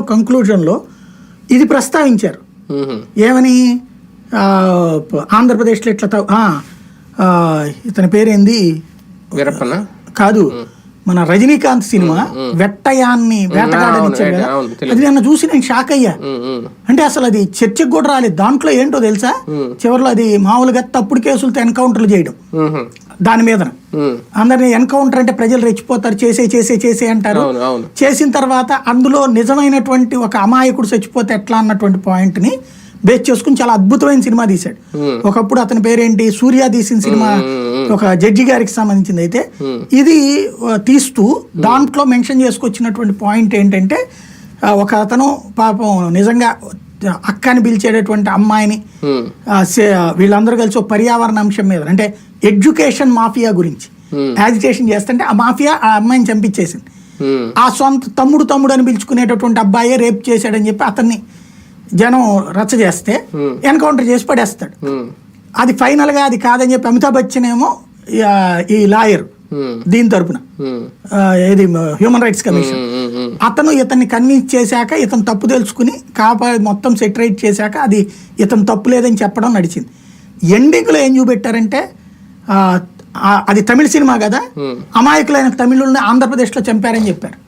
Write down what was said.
కంక్లూజన్లో ఇది ప్రస్తావించారు. ఏమని? ఆంధ్రప్రదేశ్లో ఇట్లా ఇతని పేరేంది? వీరప్పన కాదు. మన రజనీకాంత్ సినిమా వెట్టయాన్ని వేటగాడని కదా. అది నిన్న చూసి నేను షాక్ అయ్యా. అంటే అసలు అది చర్చకు కూడా రాలేదు. దాంట్లో ఏంటో తెలుసా? చివరిలో అది మామూలుగా తప్పుడు కేసులతో ఎన్కౌంటర్లు చేయడం. దాని మీద. అందరిని ఎన్కౌంటర్ అంటే ప్రజలు రెచ్చిపోతారు. చేసే చేసే చేసే అంటారు. చేసిన తర్వాత అందులో నిజమైనటువంటి ఒక అమాయకుడు చచ్చిపోతే ఎట్లా అన్నటువంటి పాయింట్ని బేస్ చేసుకుని చాలా అద్భుతమైన సినిమా తీశాడు. Hmm. ఒకప్పుడు అతని పేరేంటి? సూర్య తీసిన సినిమా ఒక జడ్జి గారికి సంబంధించింది. అయితే ఇది తీస్తూ దాంట్లో మెన్షన్ చేసుకొచ్చినటువంటి పాయింట్ ఏంటంటే ఒక అతను పాపం నిజంగా అక్కని పిలిచేటటువంటి అమ్మాయిని వీళ్ళందరూ కలిసి ఒక పర్యావరణ అంశం మీద అంటే ఎడ్యుకేషన్ మాఫియా గురించి. Hmm. యాజిటేషన్ చేస్తుంటే ఆ మాఫియా ఆ అమ్మాయిని చంపించేసింది. ఆ సొంత తమ్ముడు తమ్ముడు అని పిలుచుకునేటటువంటి అబ్బాయే రేప్ చేశాడని చెప్పి అతన్ని జనం రచ్చ చేస్తే. ఎన్కౌంటర్ చేసి పడేస్తాడు. అది ఫైనల్గా అది కాదని చెప్పి అమితాబ్ బచ్చన్ ఏమో ఈ లాయర్. దీని తరపున ఏది హ్యూమన్ రైట్స్ కమిషన్. అతను ఇతన్ని కన్విన్స్ చేశాక ఇతను తప్పు తెలుసుకుని కాపా మొత్తం సెటరైట్ చేశాక అది ఇతను తప్పు లేదని చెప్పడం నడిచింది ఎండింగ్లో ఏం చూపెట్టారంటే అది తమిళ సినిమా కదా. అమాయకులైన తమిళుల్ని ఆంధ్రప్రదేశ్లో చంపారని చెప్పారు